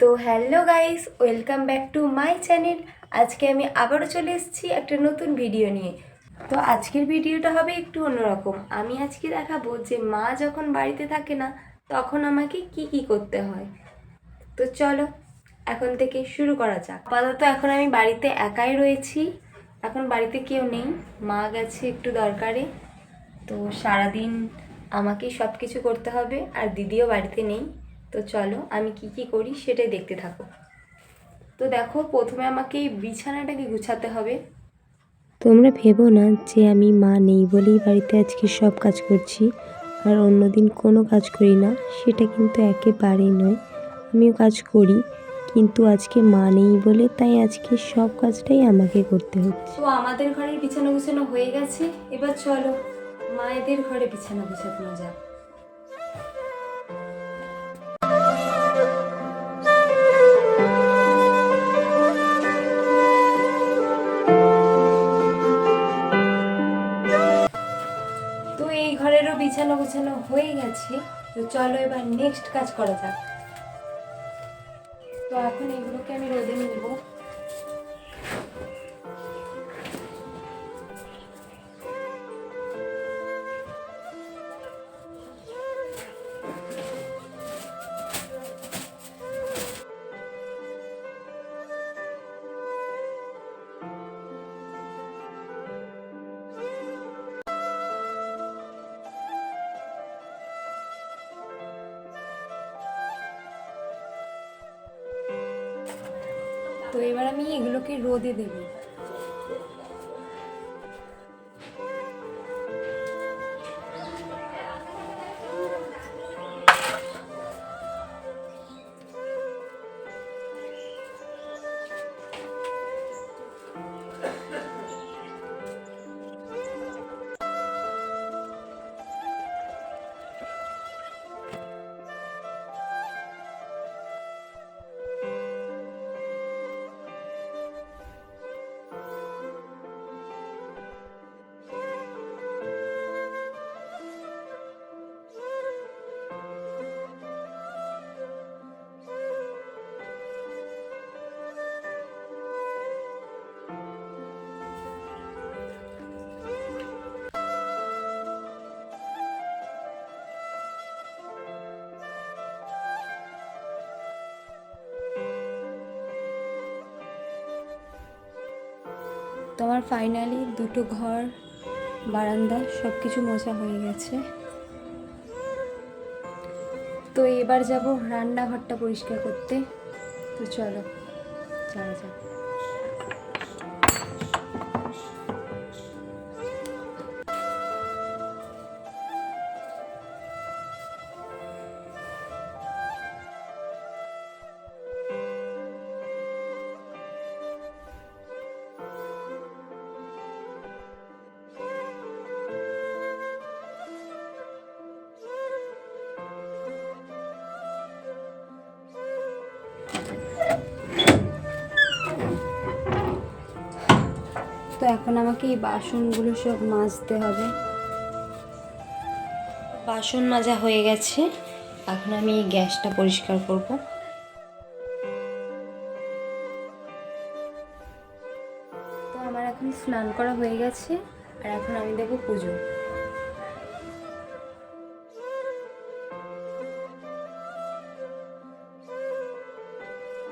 তো hello guys, welcome back to my channel. আজকে আমি আবারও চলে এসেছি একটা নতুন ভিডিও নিয়ে। তো আজকের ভিডিওটা হবে একটু অন্যরকম। আমি আজকে দেখাবো যে মা যখন বাড়িতে থাকে না, তখন আমাকে কি কি করতে হয়। তো চলো, এখন থেকে শুরু করা যাক। আপাতত এখন আমি বাড়িতে একাই রয়েছি। এখন বাড়িতে কেউ নেই। মা গেছে একটু দরকারে। তো সারাদিন আমাকেই সব কিছু করতে হবে। আর দিদিও বাড়িতে নেই। তো চলো আমি কি কি করি সেটাই দেখতে থাকো। তো দেখো প্রথমে আমাকে এই বিছানাটাকে গুছাতে হবে। তোমরা ভেবো না যে আমি মা নেই বলেই বাড়িতে আজকে সব কাজ করছি আর অন্যদিন কোনো কাজ করি না সেটা কিন্তু একেবারেই নয়। আমিও কাজ করি কিন্তু আজকে মা নেই বলে তাই আজকে সব কাজটাই আমাকে করতে হচ্ছে। তো আমাদের ঘরের বিছানা গুছানো হয়ে গেছে এবার চলো মায়েদের ঘরে বিছানা গুছানো যাক। গুছানো হয়ে গেছে, তো চলো এবার নেক্সট কাজ করা যাক। তো এখন এগুলোকে আমি রোদে নিব। তো এবার আমি এগুলোকে রোদে দেব। তো আমার ফাইনালি দুটো ঘর, বারান্দা সব কিছু মজা হয়ে গেছে। তো এবার যাব রান্নাঘরটা পরিষ্কার করতে। তো চলো, যাওয়া যাক। এখন আমাকে এই বাসনগুলো সব মাজতে হবে। বাসন মাজা হয়ে গেছে। এখন আমি এই গ্যাসটা পরিষ্কার করব। তো আমার এখন স্নান করা হয়ে গেছে আর এখন আমি দেবো পুজো।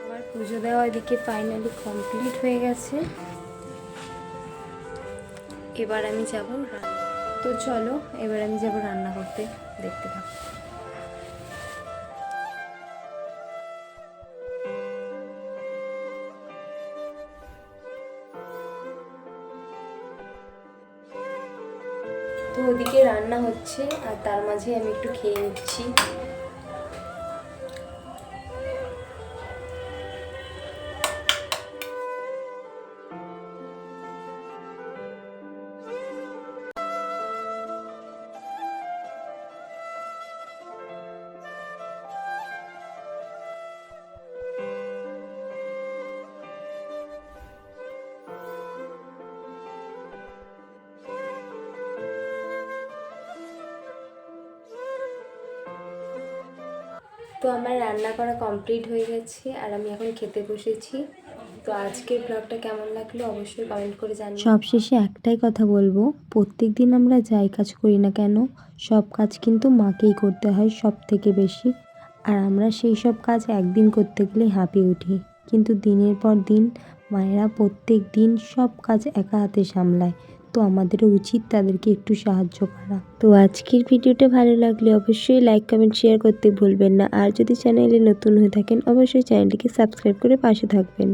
আমার পুজো দেওয়া এদিকে ফাইনালি কমপ্লিট হয়ে গেছে। এবার আমি যাব রান্না। তো চলো, এবার আমি যাব রান্না করতে। দেখতে থাকো। তো ওদিকে রান্না হচ্ছে, আর তার মাঝে আমি একটু খেয়ে নিচ্ছি। তো আমার রান্না করা কমপ্লিট হয়ে গেছে আর আমি এখন খেতে বসেছি। তো আজকের ব্লগটা কেমন লাগল অবশ্যই কমেন্ট করে জানিও। সবশেষে একটাই কথা বলব প্রত্যেক দিন আমরা যাই কাজ করি না কেন, সব কাজ কিন্তু মাকেই করতে হয় সব থেকে বেশি। আর আমরা সেই সব কাজ একদিন করতে গেলেই হাঁপিয়ে উঠি। কিন্তু দিনের পর দিন মায়েরা প্রত্যেক দিন সব কাজ একা হাতে সামলায়। তো আমাদেরও উচিত তাদেরকে একটু সাহায্য করা। তো আজকের ভিডিওটা ভালো লাগলে অবশ্যই লাইক কমেন্ট শেয়ার করতে ভুলবেন না। আর যদি চ্যানেলে নতুন হয়ে থাকেন, অবশ্যই চ্যানেলটিকে সাবস্ক্রাইব করে পাশে থাকবেন।